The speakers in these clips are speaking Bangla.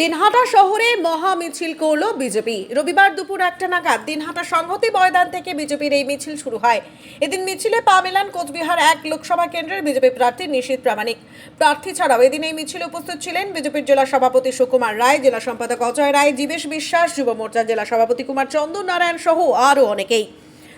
দিনহাটা শহরে মহা মিছিল করল বিজেপি। রবিবার দুপুর একটা নাগাদ দিনহাটা সংহতি ময়দান থেকে বিজেপির এই মিছিল শুরু হয়। এদিন মিছিলে পা মেলান কোচবিহার এক লোকসভা কেন্দ্রের বিজেপি প্রার্থী নিশীত প্রামাণিক। প্রার্থী ছাড়াও এদিন এই মিছিলে উপস্থিত ছিলেন বিজেপির জেলা সভাপতি সুকুমার রায়, জেলা সম্পাদক অজয় রায়, জীবেশ বিশ্বাস, যুব মোর্চার জেলা সভাপতি কুমার চন্দন নারায়ণ সহ আরও অনেকেই।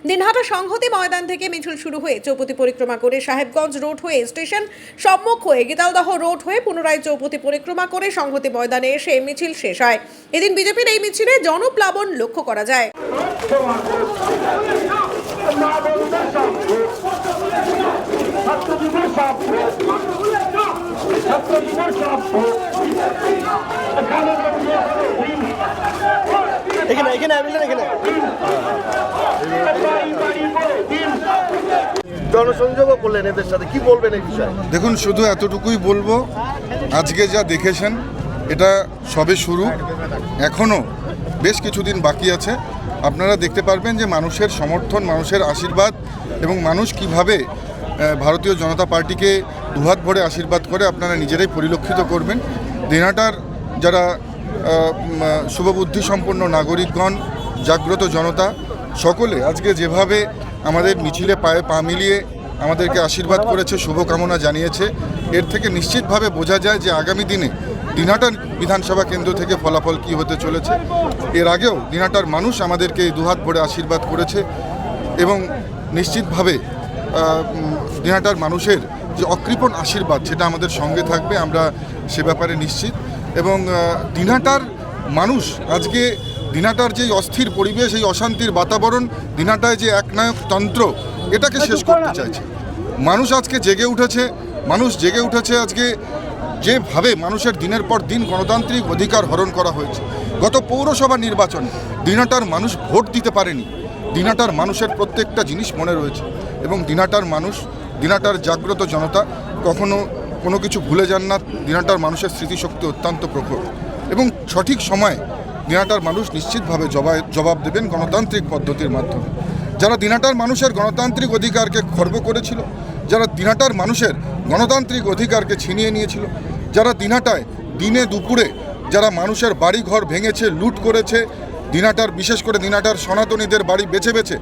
দিনহাটা সংহতি ময়দান থেকে মিছিল শুরু হয়ে চৌপতি পরিক্রমা করে সাহেবগঞ্জ রোড হয়ে স্টেশন সম্মুখ হয়ে গীতালদহ রোড হয়ে পুনরায় চৌপতি পরিক্রমা করে সংহতি ময়দানে এসে মিছিল শেষ হয়। এদিন বিজেপির এই মিছিলে জনপ্লাবন লক্ষ্য করা যায়। এখানে এখানে এখানে। জনসংযোগও করলেন এদের সাথে। কি বলবেন এই বিষয়ে? দেখুন শুধু এতটুকুই বলব আজকে যা দেখেছেন এটা সবে শুরু এখনও বেশ কিছুদিন বাকি আছে। আপনারা দেখতে পারবেন যে মানুষের সমর্থন মানুষের আশীর্বাদ এবং মানুষ কীভাবে ভারতীয় জনতা পার্টিকে দুহাত ভরে আশীর্বাদ করে আপনারা নিজেরাই পরিলক্ষিত করবেন। দিনাটার যারা আহ, উম, শুভবুদ্ধি সম্পন্ন নাগরিকগণ জাগ্রত জনতা সকলে আজকে যেভাবে আমাদের মিছিলে পায়ে পা মিলিয়ে আমাদেরকে আশীর্বাদ করেছে, শুভকামনা জানিয়েছে। এর থেকে নিশ্চিতভাবে বোঝা যায় যে আগামী দিনে দিনাটার বিধানসভা কেন্দ্র থেকে ফলাফল কী হতে চলেছে। এর আগেও দিনাটার মানুষ আমাদেরকে দুহাত ভরে আশীর্বাদ করেছে এবং নিশ্চিতভাবে দিনাটার মানুষের যে অকৃপণ আশীর্বাদ সেটা আমাদের সঙ্গে থাকবে, আমরা সে ব্যাপারে নিশ্চিত। এবং দিনাটার মানুষ আজকে দিনাটার যে অস্থির পরিবেশ এই অশান্তির বাতাবরণ দিনাটায় যে একনায়ক তন্ত্র এটাকে শেষ করতে চাইছে। মানুষ আজকে জেগে উঠেছে মানুষ জেগে উঠেছে আজকে যেভাবে মানুষের দিনের পর দিন গণতান্ত্রিক অধিকার হরণ করা হয়েছে। গত পৌরসভা নির্বাচন দিনাটার মানুষ ভোট দিতে পারেনি। দিনাটার মানুষের প্রত্যেকটা জিনিস মনে রয়েছে এবং দিনাটার মানুষ দিনাটার জাগ্রত জনতা কখনো কোনো কিছু ভুলে যান না দিনাটার মানুষের স্মৃতিশক্তি অত্যন্ত প্রখর। এবং সঠিক সময়ে দিনাটার মানুষ নিশ্চিতভাবে জবাব জবাব দেবেন গণতান্ত্রিক পদ্ধতির মাধ্যমে। যারা দিনাটার মানুষের গণতান্ত্রিক অধিকারকে খর্ব করেছিল, যারা দিনাটার মানুষের গণতান্ত্রিক অধিকারকে ছিনিয়ে নিয়েছিল, যারা দিনাটায় দিনে দুপুরে যারা মানুষের বাড়ি ঘর ভেঙেছে, লুট করেছে, দিনাটার, বিশেষ করে দিনাটার সনাতনীদের বাড়ি বেছে বেছে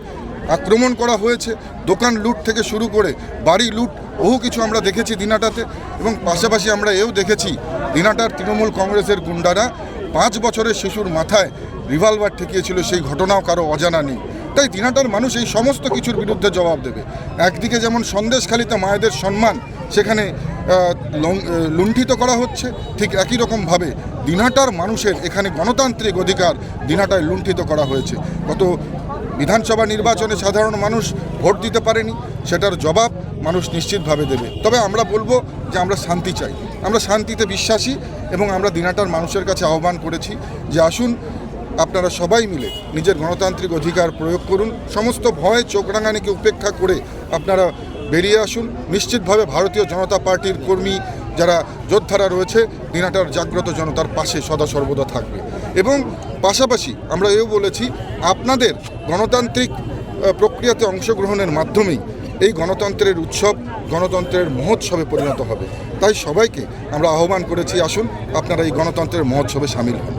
আক্রমণ করা হয়েছে, দোকান লুট থেকে শুরু করে বাড়ি লুট, বহু কিছু আমরা দেখেছি দিনাটাতে এবং পাশাপাশি আমরা এও দেখেছি দিনাটার তৃণমূল কংগ্রেসের গুন্ডারা পাঁচ বছরের শিশুর মাথায় রিভলভার ঠেকিয়েছিল সেই ঘটনাও কারও অজানা নেই। তাই দিনাটার মানুষ এই সমস্ত কিছুর বিরুদ্ধে জবাব দেবে। একদিকে যেমন সন্দেশখালিতে মায়েদের সম্মান সেখানে লুণ্ঠিত করা হচ্ছে, ঠিক একই রকমভাবে দিনাটার মানুষের এখানে গণতান্ত্রিক অধিকার দিনাটায় লুণ্ঠিত করা হয়েছে। গত বিধানসভা নির্বাচনে সাধারণ মানুষ ভোট দিতে পারেনি, সেটার জবাব মানুষ নিশ্চিতভাবে দেবে। তবে আমরা বলব যে আমরা শান্তি চাই। আমরা শান্তিতে বিশ্বাসী এবং আমরা দিনাটার মানুষের কাছে আহ্বান করেছি যে আসুন আপনারা সবাই মিলে নিজের গণতান্ত্রিক অধিকার প্রয়োগ করুন। সমস্ত ভয় চোখ রাঙানিকে উপেক্ষা করে আপনারা বেরিয়ে আসুন। নিশ্চিতভাবে ভারতীয় জনতা পার্টির কর্মী যারা যোদ্ধারা রয়েছে, দিনাটার জাগ্রত জনতার পাশে সদা সর্বদা থাকবে। এবং পাশাপাশি আমরা এও বলেছি, আপনাদের গণতান্ত্রিক প্রক্রিয়াতে অংশগ্রহণের মাধ্যমেই এই গণতন্ত্রের উৎসব, গণতন্ত্রের মহোৎসবে পরিণত হবে। তাই সবাইকে আমরা আহ্বান করেছি, আসুন আপনারা এই গণতন্ত্রের মহোৎসবে সামিল হন।